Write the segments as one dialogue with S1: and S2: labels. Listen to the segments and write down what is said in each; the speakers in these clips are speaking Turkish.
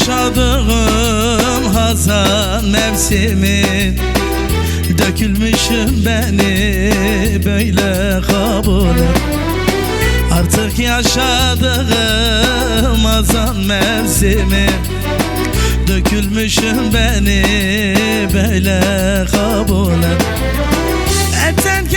S1: yaşadığım hazan mevsimi. Dökülmüşüm beni böyle kabul. Et Artık yaşadığım hazan mevsimi. Dökülmüşüm beni böyle kabul. Et Etten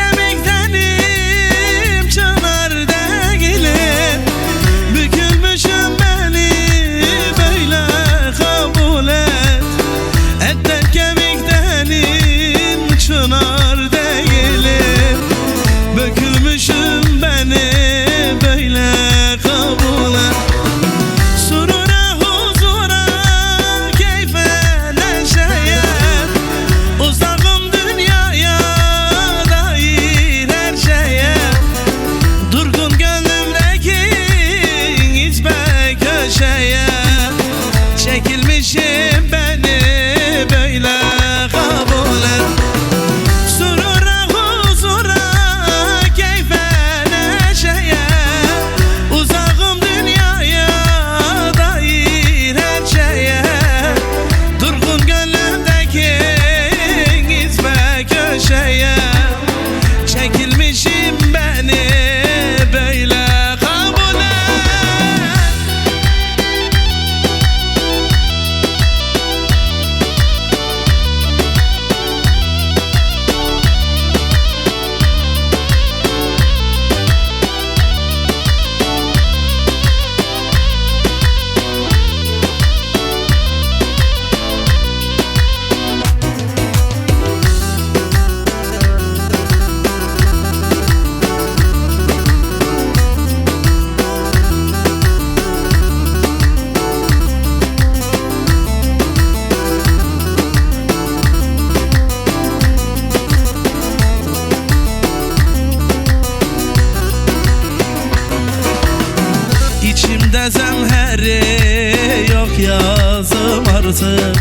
S1: artık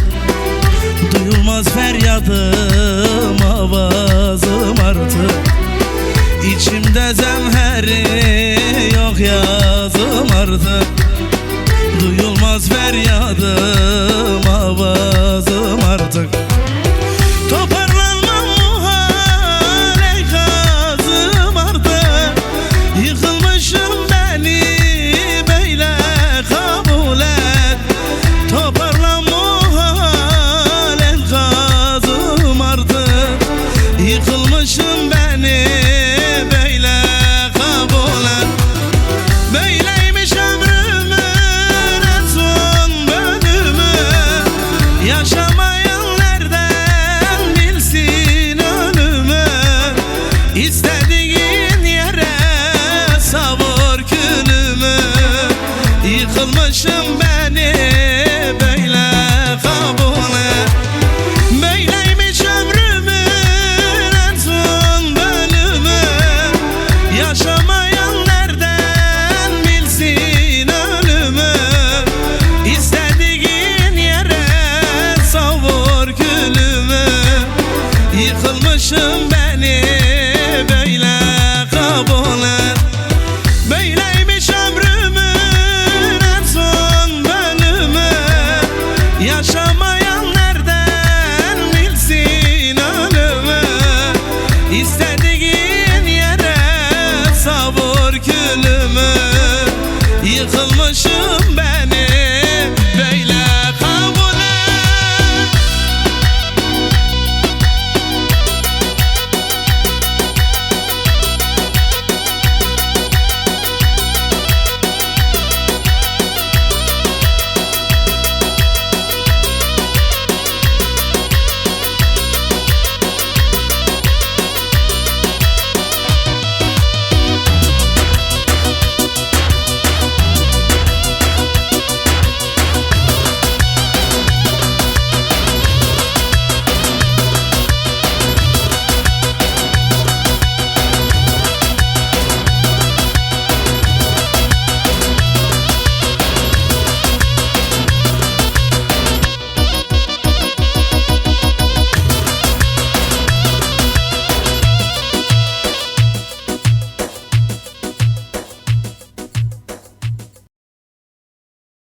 S1: Duyulmaz feryadım avazım artık. İçimde zemheri yok yazım artık. Duyulmaz feryadım